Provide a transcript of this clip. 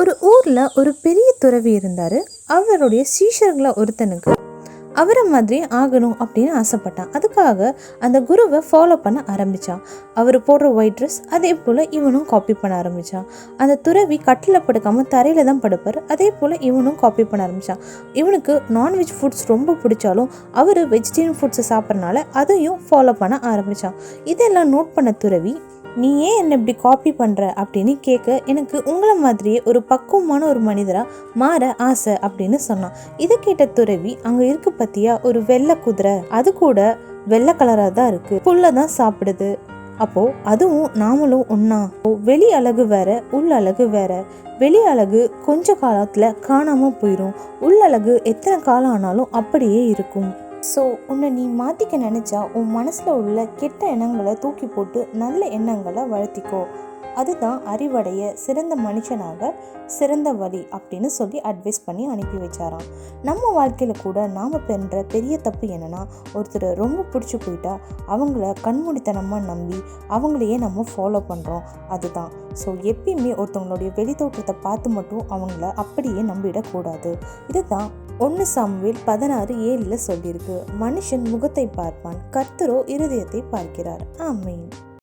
ஒரு ஊரில் ஒரு பெரிய துறவி இருந்தார். அவருடைய சீஷர்களை ஒருத்தனுக்கு அவரை மாதிரி ஆகணும் அப்படின்னு ஆசைப்பட்டான். அதுக்காக அந்த குருவை ஃபாலோ பண்ண ஆரம்பித்தான் அவர் போடுற ஒயிட் ட்ரெஸ் அதே போல் இவனும் காப்பி பண்ண ஆரம்பித்தான் அந்த துறவி கட்டில் படுக்காமல் தரையில் தான் படுப்பார். அதே போல் இவனும் காப்பி பண்ண ஆரம்பித்தான் இவனுக்கு நான்வெஜ் ஃபுட்ஸ் ரொம்ப பிடிச்சாலும் அவர் வெஜிடேரியன் ஃபுட்ஸை சாப்பிட்றனால அதையும் ஃபாலோ பண்ண ஆரம்பித்தான் இதெல்லாம் நோட் பண்ண துறவி நீ ஏன் என்னை இப்படி காப்பி பண்ணுற அப்படின்னு கேட்க எனக்கு உங்களை மாதிரியே ஒரு பக்குவமான ஒரு மனிதராக மாற ஆசை அப்படின்னு சொன்னான். இதை கேட்ட துறவி அங்கே இருக்கு பற்றியா ஒரு வெள்ளை குதிரை. அது கூட வெள்ளை கலராக தான் இருக்குது புல்லை தான் சாப்பிடுது. அப்போது அதுவும் நாமளும் ஒன்றா வெளி அழகு வேற உள் அழகு வேற. வெளி அழகு கொஞ்ச காலத்தில் காணாமல் போயிடும் உள்ளழகு எத்தனை காலம் ஆனாலும் அப்படியே இருக்கும். ஸோ உன்னை நீ மாற்றிக்க நினச்சா உன் மனசில் உள்ள கெட்ட எண்ணங்களை தூக்கி போட்டு நல்ல எண்ணங்களை வளர்த்திக்கோ. அதுதான் அறிவடைய சிறந்த மனுஷனாக சிறந்த வழி அப்படின்னு சொல்லி அட்வைஸ் பண்ணி அனுப்பி வச்சாராம். நம்ம வாழ்க்கையில் கூட நாம் பண்ணுற பெரிய தப்பு என்னென்னா ஒருத்தரை ரொம்ப பிடிச்சி போயிட்டா அவங்கள கண்மூடித்தனமாக நம்பி அவங்களையே நம்ம ஃபாலோ பண்ணுறோம் அதுதான். ஸோ எப்பயுமே ஒருத்தவங்களுடைய வெளித்தோற்றத்தை பார்த்து மட்டும் அவங்கள அப்படியே நம்பிடக்கூடாது. இதுதான் ஒன்று சாமுவேல் பதினாறு ஏழில் சொல்லியிருக்கு மனுஷன் முகத்தை பார்ப்பான் கர்த்தரோ இருதயத்தை பார்க்கிறார். ஆமீன்.